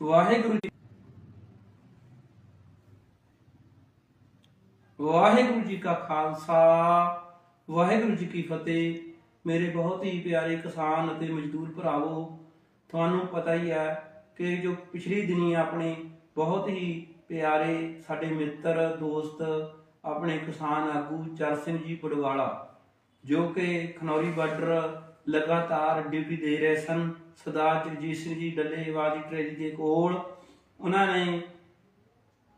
ਵਾਹਿਗੁਰੂ ਜੀ ਵਾਹਿਗੁਰੂ ਜੀ ਕਾ ਖਾਲਸਾ, ਵਾਹਿਗੁਰੂ ਜੀ ਕੀ ਫਤਿਹ। ਮੇਰੇ ਬਹੁਤ ਹੀ ਪਿਆਰੇ ਕਿਸਾਨ ਅਤੇ ਮਜ਼ਦੂਰ ਭਰਾਵੋ, ਤੁਹਾਨੂੰ ਪਤਾ ਹੀ ਹੈ ਕਿ ਜੋ ਪਿਛਲੀ ਦਿਨੀ ਆਪਣੇ ਬਹੁਤ ਹੀ ਪਿਆਰੇ ਸਾਡੇ ਮਿੱਤਰ, ਦੋਸਤ, ਆਪਣੇ ਕਿਸਾਨ ਆਗੂ ਚਰ ਸਿੰਘ ਜੀ ਪੜਵਾਲਾ ਜੋ ਕਿ ਖਨੌਰੀ ਬਾਰਡਰ ਲਗਾਤਾਰ ਡਿਊਟੀ ਦੇ ਰਹੇ ਸਨ ਸਰਦਾਰ ਜਗਜੀਤ ਸਿੰਘ ਜੀ ਡੱਲੇਵਾਲ ਦੀ ਟ੍ਰੇਲੀ ਦੇ ਕੋਲ, ਉਹਨਾਂ ਨੇ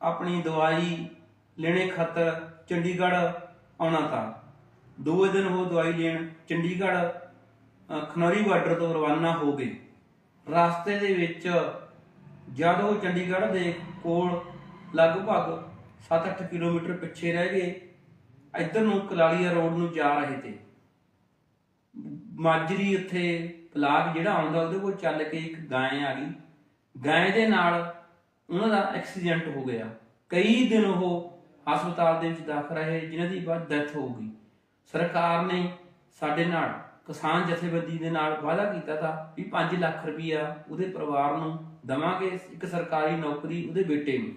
ਆਪਣੀ ਦਵਾਈ ਲੈਣੇ ਖਾਤਰ ਚੰਡੀਗੜ੍ਹ ਆਉਣਾ ਤਾਂ। ਦੋ ਦਿਨ ਉਹ ਦਵਾਈ ਲੈਣ ਚੰਡੀਗੜ੍ਹ ਖਨੌਰੀ ਬਾਰਡਰ ਤੋਂ ਰਵਾਨਾ ਹੋ ਗਏ। ਰਸਤੇ ਦੇ ਵਿੱਚ ਜਦ ਉਹ ਚੰਡੀਗੜ੍ਹ ਦੇ ਕੋਲ ਲਗਭਗ 7-8 ਕਿਲੋਮੀਟਰ ਪਿੱਛੇ ਰਹਿ ਗਏ, ਇੱਧਰ ਨੂੰ ਕਲਾਲੀਆ ਰੋਡ ਨੂੰ ਜਾ ਰਹੇ ਤੇ। ਮਾਜਰੀ ਉੱਥੇ ਬਲਾਕ ਜਿਹੜਾ ਆਉਂਦਾ ਉਹਦੇ ਕੋਲ ਚੱਲ ਕੇ ਇੱਕ ਗਾਂ ਆ ਗਈ। ਗਾਂ ਦੇ ਨਾਲ ਉਹਨਾਂ ਦਾ ਐਕਸੀਡੈਂਟ ਹੋ ਗਿਆ। ਕਈ ਦਿਨ ਉਹ ਹਸਪਤਾਲ ਦੇ ਵਿੱਚ ਦਾਖਲ ਰਹੇ, ਜਿਨ੍ਹਾਂ ਦੀ ਬਾਅਦ ਡੈਥ ਹੋ ਗਈ। ਸਰਕਾਰ ਨੇ ਸਾਡੇ ਨਾਲ ਕਿਸਾਨ ਜਥੇਬੰਦੀ ਦੇ ਨਾਲ ਵਾਅਦਾ ਕੀਤਾ ਤਾਂ ਵੀ 5 ਲੱਖ ਰੁਪਈਆ ਉਹਦੇ ਪਰਿਵਾਰ ਨੂੰ ਦਵਾਂਗੇ, ਇੱਕ ਸਰਕਾਰੀ ਨੌਕਰੀ ਉਹਦੇ ਬੇਟੇ ਨੂੰ।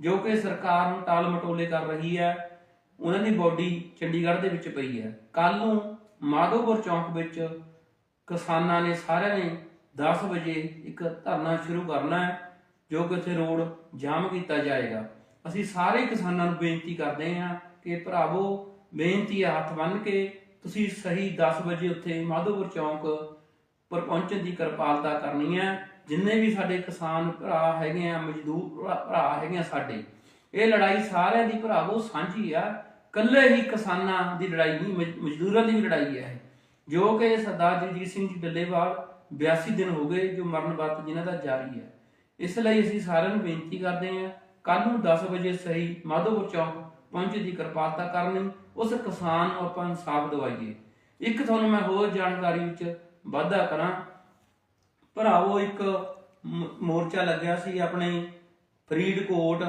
ਜੋ ਕਿ ਸਰਕਾਰ ਨੂੰ ਟਾਲ ਮਟੋਲੇ ਕਰ ਰਹੀ ਹੈ, ਉਹਨਾਂ ਦੀ ਬੋਡੀ ਚੰਡੀਗੜ੍ਹ ਦੇ ਵਿੱਚ ਪਈ ਹੈ। ਕੱਲ ਨੂੰ ਮਾਧੋਪੁਰ ਚੌਂਕ ਵਿੱਚ ਕਿਸਾਨਾਂ ਨੇ ਸਾਰਿਆਂ ਨੇ 10 ਵਜੇ ਇੱਕ ਧਰਨਾ ਸ਼ੁਰੂ ਕਰਨਾ ਹੈ, ਜੋ ਕਿ ਉੱਥੇ ਰੋਡ ਜਾਮ ਕੀਤਾ ਜਾਏਗਾ। ਅਸੀਂ ਸਾਰੇ ਕਿਸਾਨਾਂ ਨੂੰ ਬੇਨਤੀ ਕਰਦੇ ਹਾਂ ਕਿ ਭਰਾਵੋ, ਬੇਨਤੀ ਹੈ ਹੱਥ ਬੰਨ੍ਹ ਕੇ ਤੁਸੀਂ ਸਹੀ 10 ਵਜੇ ਉੱਥੇ ਮਾਧੋਪੁਰ ਚੌਂਕ ਪਰ ਪਹੁੰਚਣ ਦੀ ਕਿਰਪਾਲਤਾ ਕਰਨੀ ਹੈ। ਜਿੰਨੇ ਵੀ ਸਾਡੇ ਕਿਸਾਨ ਭਰਾ ਹੈਗੇ ਆ, ਮਜ਼ਦੂਰ ਭਰਾ- ਹੈਗੇ ਆ ਸਾਡੇ, ਇਹ ਲੜਾਈ ਸਾਰਿਆਂ ਦੀ ਭਰਾਵੋ ਸਾਂਝੀ ਆ। ਕੱਲੇ ਹੀ ਕਿਸਾਨਾਂ ਦੀ ਲੜਾਈ ਨਹੀਂ, ਮਜ਼- ਮਜ਼ਦੂਰਾਂ ਦੀ ਵੀ ਲੜਾਈ ਹੈ ਜੋ ਕਿ ਸਰਦਾਰ ਜਗਜੀਤ ਸਿੰਘ ਜੀ ਬੱਲੇਵਾਲ 82 ਦਿਨ ਹੋ ਗਏ ਜੋ ਮਰਨ ਵਰਤ ਜਿਨ੍ਹਾਂ ਦਾ ਜਾਰੀ ਹੈ। ਇਸ ਲਈ ਅਸੀਂ ਸਾਰਿਆਂ ਨੂੰ ਬੇਨਤੀ ਕਰਦੇ ਹਾਂ ਕੱਲ ਨੂੰ 10 ਵਜੇ ਸਹੀ ਮਾਧੋਪੁਰ ਚੌਂਕ ਪਹੁੰਚਣ ਦੀ ਕਿਰਪਾਲਤਾ ਕਰਨੀ ਉਸ ਕਿਸਾਨ ਨੂੰ ਆਪਾਂ ਇਨਸਾਫ ਦਿਵਾਈਏ। ਇੱਕ ਤੁਹਾਨੂੰ ਮੈਂ ਹੋਰ ਜਾਣਕਾਰੀ ਵਿੱਚ ਵਾਧਾ ਕਰਾਂ। ਭਰਾਵੋ, ਇੱਕ ਮੋਰਚਾ ਲੱਗਿਆ ਸੀ ਆਪਣੇ ਫਰੀਦਕੋਟ,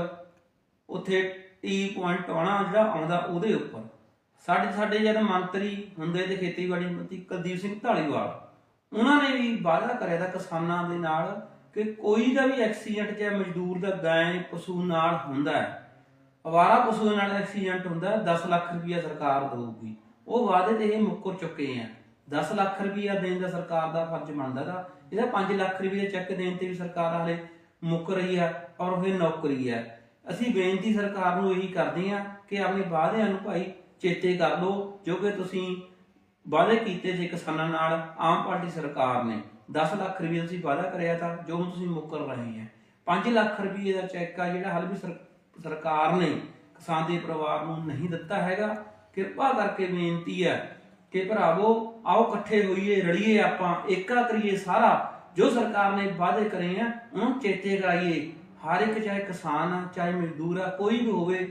ਉੱਥੇ ਟੀ ਪੁਆਇੰਟ ਆਉਣਾ ਜਿਹੜਾ ਆਉਂਦਾ ਉਹਦੇ ਉੱਪਰ। ਸਾਡੇ ਸਾਡੇ ਜਦ ਮੰਤਰੀ ਹੁੰਦੇ ਤੇ ਖੇਤੀਬਾੜੀ ਮੰਤਰੀ ਕੁਲਦੀਪ ਸਿੰਘ ਢਾਲੀਵਾਲ ਉਹਨਾਂ ਨੇ ਵੀ ਵਾਅਦਾ ਕਰਿਆ ਤਾਂ ਕਿਸਾਨਾਂ ਦੇ ਨਾਲ ਕਿ ਕੋਈ ਦਾ ਵੀ ਐਕਸੀਡੈਂਟ ਚਾਹੇ ਮਜ਼ਦੂਰ ਦਾ ਗਾਂ ਪਸ਼ੂ ਨਾਲ ਹੁੰਦਾ ਹੈ, ਅਵਾਰਾ ਪਸ਼ੂ ਨਾਲ ਐਕਸੀਡੈਂਟ ਹੁੰਦਾ 10 ਲੱਖ ਰੁਪਇਆ ਸਰਕਾਰ ਦੇਊਗੀ। ਉਹ ਵਾਅਦੇ ਤੇ ਇਹ ਮੁੱਕਰ ਚੁੱਕੇ ਆ। 10 ਲੱਖ ਰੁਪਇਆ ਦੇਣ ਦਾ ਸਰਕਾਰ ਦਾ ਫਰਜ਼ ਬਣਦਾ ਦਾ ਇਹਦਾ 5 ਲੱਖ ਰੁਪਏ ਚੈੱਕ ਦੇਣ ਤੇ ਵੀ ਸਰਕਾਰ ਹਾਲੇ ਮੁੱਕ ਰਹੀ ਆ ਔਰ ਉਹ ਨੌਕਰੀ ਆ। ਅਸੀਂ ਬੇਨਤੀ ਸਰਕਾਰ ਨੂੰ ਇਹੀ ਕਰਦੇ ਆ ਕਿ ਆਪਣੇ ਵਾਅਦਿਆਂ ਨੂੰ ਭਾਈ ਚੇਤੇ ਕਰ ਲਓ, ਜੋ ਕਿ ਤੁਸੀਂ ਵਾਅਦੇ ਕੀਤੇ ਸੀ ਕਿਸਾਨਾਂ ਨਾਲ, ਆਮ ਪਾਰਟੀ ਸਰਕਾਰ ਨੇ। 10 ਲੱਖ ਰੁਪਏ ਤੁਸੀਂ ਵਾਅਦਾ ਕਰਿਆ ਤਾਂ, ਜੋ ਹੁਣ ਤੁਸੀਂ ਮੁੱਕਰ ਰਹੇ ਆ 5 ਲੱਖ ਰੁਪਏ ਦਾ ਚੈੱਕ ਆ ਜਿਹੜਾ ਹਾਲੇ ਵੀ ਸਰਕਾਰ ਨੇ ਕਿਸਾਨ ਦੇ ਪਰਿਵਾਰ ਨੂੰ ਨਹੀਂ ਦਿੱਤਾ ਹੈਗਾ। ਕਿਰਪਾ ਕਰਕੇ ਬੇਨਤੀ ਹੈ ਕਿ ਭਰਾਵੋ, ਆਓ ਇਕੱਠੇ ਹੋਈਏ, ਰਲੀਏ ਆਪਾਂ ਏਕਾ ਕਰੀਏ ਸਾਰਾ। ਜੋ ਸਰਕਾਰ ਨੇ ਵਾਅਦੇ ਕਰੇ ਆ, ਉਹਨੂੰ ਚੇਤੇ ਕਰਾਈਏ। ਹਰ ਇੱਕ ਚਾਹੇ ਕਿਸਾਨ ਆ, ਚਾਹੇ ਮਜ਼ਦੂਰ ਆ, ਕੋਈ ਵੀ ਹੋਵੇ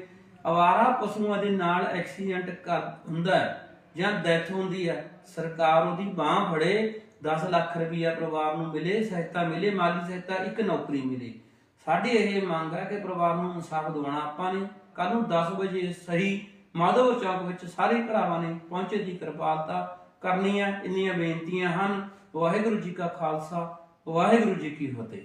ਅਵਾਰਾ ਪਸ਼ੂਆਂ ਦੇ ਨਾਲ ਐਕਸੀਡੈਂਟ ਕਰ ਹੁੰਦਾ ਹੈ ਜਾਂ ਡੈਥ ਹੁੰਦੀ ਹੈ। ਸਰਕਾਰ ਉਹਦੀ ਬਾਹ ਫੜੇ 10 ਲੱਖ ਰੁਪਈਆ ਪਰਿਵਾਰ ਨੂੰ ਮਿਲੇ, ਸਹਾਇਤਾ ਮਿਲੇ, ਮਾਲੀ ਸਹਾਇਤਾ ਇੱਕ ਨੌਕਰੀ ਮਿਲੇ। ਸਾਡੀ ਇਹ ਮੰਗ ਹੈ ਕਿ ਪਰਿਵਾਰ ਨੂੰ ਇਨਸਾਫ ਦਿਵਾਉਣਾ ਆਪਾਂ ਨੇ। ਕੱਲ ਨੂੰ 10 ਵਜੇ ਸਹੀ ਮਾਧਵ ਚੌਕ ਵਿੱਚ ਸਾਰੇ ਭਰਾਵਾਂ ਨੇ ਪਹੁੰਚੇ ਦੀ ਕਿਰਪਾਲਤਾ ਕਰਨੀ ਹੈ। ਇੰਨੀਆਂ ਬੇਨਤੀਆਂ ਹਨ। ਵਾਹਿਗੁਰੂ ਜੀ ਕਾ ਖਾਲਸਾ, ਵਾਹਿਗੁਰੂ ਜੀ ਕੀ ਫਤਿਹ।